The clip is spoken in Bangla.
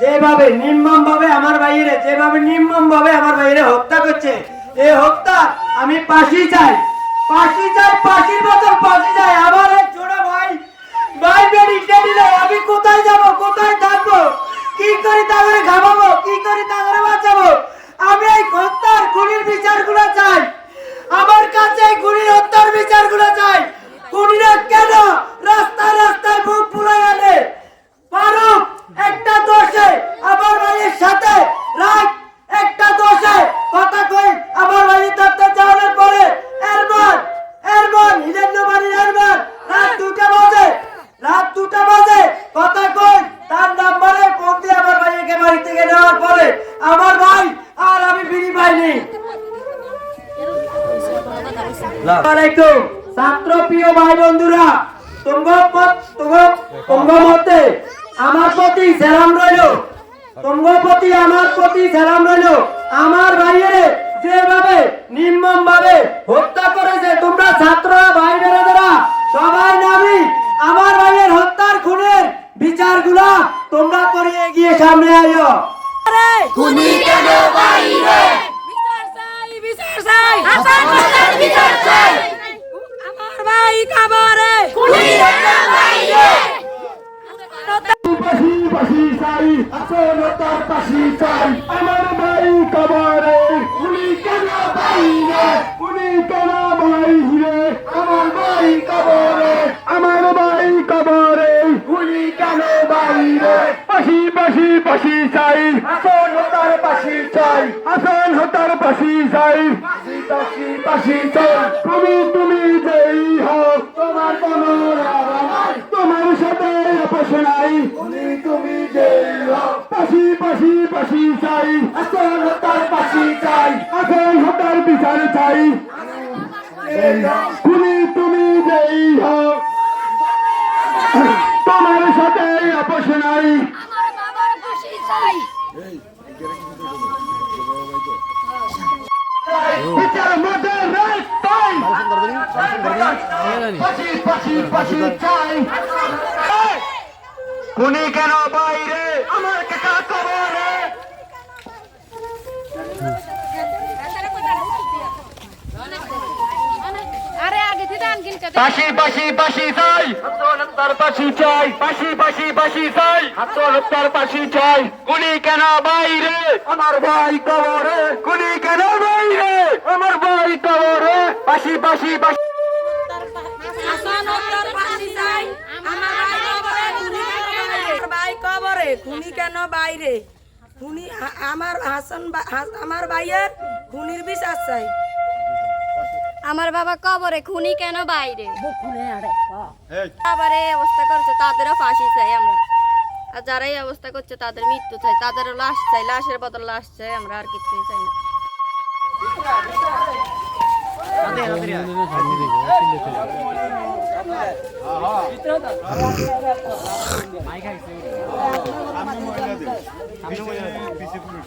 যেভাবে নির্মম ভাবে আমার ভাইয়েরে যেভাবে নির্মম ভাবে আমার ভাইয়েরে হত্যা করছে, এই হত্যা আমি ফাঁসি চাই। ফাঁসি চাই, ফাঁসির মতো ফাঁসি চাই। আমার ছোট ভাই ভাই আমি কোথায় করি তাদের খাওয়াবো কি করি তাদের বাঁচাবো? আমি এই হত্যার খুনির বিচারগুলো চাই। আমার কাছে এই খুনির হত্যার বিচারগুলো চাই। খুনিরা কেন রাস্তায় রাস্তায় বুক ফুলে আনে? ফারুক, একটা দোষে আমার ভাইয়ের সাথে। রাত একটা দোষে। কথা কই, আমার ভাইয়ের দপ্তর যাওয়ার পরে এরমান এরমান হিরেন্দ্র বাড়ির এরমান রাত দুটা বাজে। রাত দুটা বাজে। কথা কই তোমরা তোমরা আমার প্রতি হত্যার খুনের বিচারগুলা তোমরা করে এগিয়ে সামনে আইও। খুনি কেন বাইরে বিচার চাই বিচার চাই হাসান হাসান বিচার চাই আমার ভাই কাবারে খুনি কেন বাইরে পাশি চাই আসল পাশি চাই আমার ভাই কবরে উনি কেন বাইরে উনি কেন বাইরে আমার ভাই কবরে আমার ভাই কবরে উনি কেন বাইরে পাশি পাশি পাশি চাই আসল হাতার পাশি চাই আসল হাতার পাশি চাই পাশি পাশি চাই তুমি তুমি যেই হোক তোমার কোনো তোমার সাথে আপোষ নাই তুমি পাশি পাশি পাশি চাই। আসল হাতার পাশি চাই আসল হাতার বিচার চাই। তুমি তুমি যেই হোক তোমার সাথে আপোষ নাই। আমার বাবার খুশি চাই। বিচার মধ্যে রাইট টাইম পাশি পাশি পাশি চাই। খুনি কেন বাইরে? আমার কাকা কবরে? আরে আগে থেকে আনকিন কত পাশি পাশি পাশি চাই। হাতর পাশি চাই। পাশি পাশি পাশি চাই। হাতর পাশি চাই। খুনি কেন বাইরে? আমার ভাই কবরে। খুনি কেন বাইরে? আমার ভাই কবরে। পাশি পাশি পাশি। খুনি কেন বাইরে? আমার খুনি আমার হাসান আমার ভাইয়ের খুনির বিচার চাই। আমার বাবা কবরে খুনি কেন বাইরে? আবার এই অবস্থা করছে তাদেরও ফাঁসি চাই আমরা। আর যারা এই অবস্থা করছে তাদের মৃত্যু চাই। তাদেরও লাশ চাই লাশের বদল লাশ চাই আমরা আর কিছুই চাই না। পিছে পুলিশ